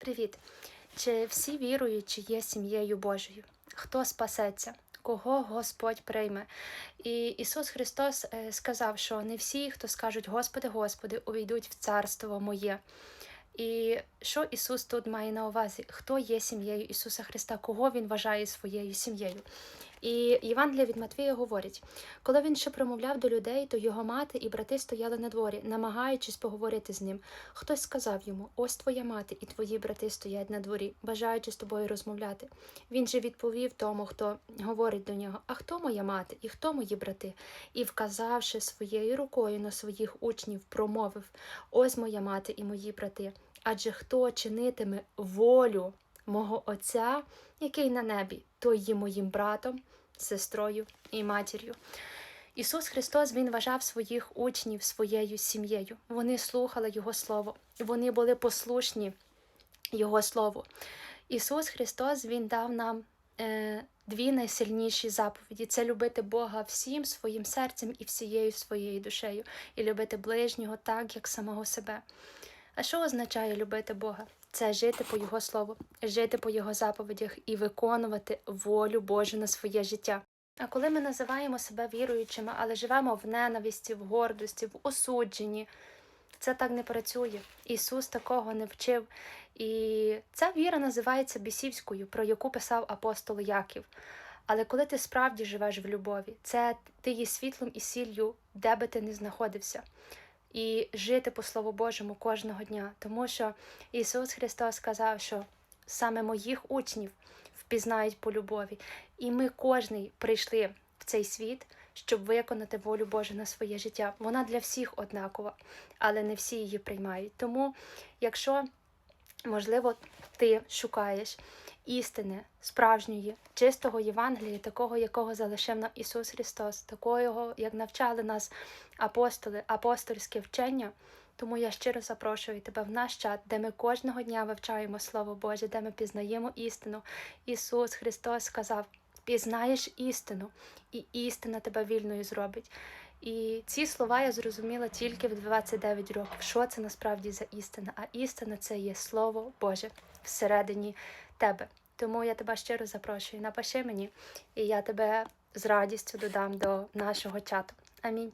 Привіт! Чи всі віруючі є сім'єю Божою? Хто спасеться? Кого Господь прийме? І Ісус Христос е, сказав, що не всі, хто скажуть Господи, Господи, увійдуть в царство моє. І що Ісус тут має на увазі? Хто є сім'єю Ісуса Христа? Кого Він вважає своєю сім'єю? І Євангелія від Матвія говорить: коли він ще промовляв до людей, то його мати і брати стояли на дворі, намагаючись поговорити з ним. Хтось сказав йому: Ось твоя мати і твої брати стоять на дворі, бажаючи з тобою розмовляти. Він же відповів тому, хто говорить до нього: А хто моя мати і хто мої брати? І, вказавши своєю рукою на своїх учнів, промовив: Ось моя мати і мої брати. Адже хто чинитиме волю мого Отця, який на небі, той є моїм братом, сестрою і матір'ю. Ісус Христос Він вважав своїх учнів своєю сім'єю. Вони слухали Його Слово, вони були послушні Його Слову. Ісус Христос Він дав нам е, дві найсильніші заповіді: це любити Бога всім своїм серцем і всією своєю душею, і любити ближнього так, як самого себе. А що означає любити Бога? Це жити по Його слову, жити по Його заповідях і виконувати волю Божу на своє життя. А коли ми називаємо себе віруючими, але живемо в ненависті, в гордості, в осудженні, це так не працює. Ісус такого не вчив. І ця віра називається бісівською, про яку писав апостол Яків. Але коли ти справді живеш в любові, це ти є світлом і сіллю, де би ти не знаходився і жити по Слову Божому кожного дня. Тому що Ісус Христос сказав, що саме моїх учнів впізнають по любові. І ми кожний прийшли в цей світ, щоб виконати волю Божу на своє життя. Вона для всіх однакова, але не всі її приймають. Тому, якщо можливо, ти шукаєш істини справжньої, чистого Євангелія, такого, якого залишив нам Ісус Христос, такого, як навчали нас апостоли, апостольське вчення. Тому я щиро запрошую тебе в наш чат, де ми кожного дня вивчаємо Слово Боже, де ми пізнаємо істину. Ісус Христос сказав: пізнаєш істину, і істина тебе вільною зробить. І ці слова я зрозуміла тільки в 29 років. Що це насправді за істина? А істина це є Слово Боже всередині тебе. Тому я тебе щиро запрошую. Напиши мені, і я тебе з радістю додам до нашого чату. Амінь.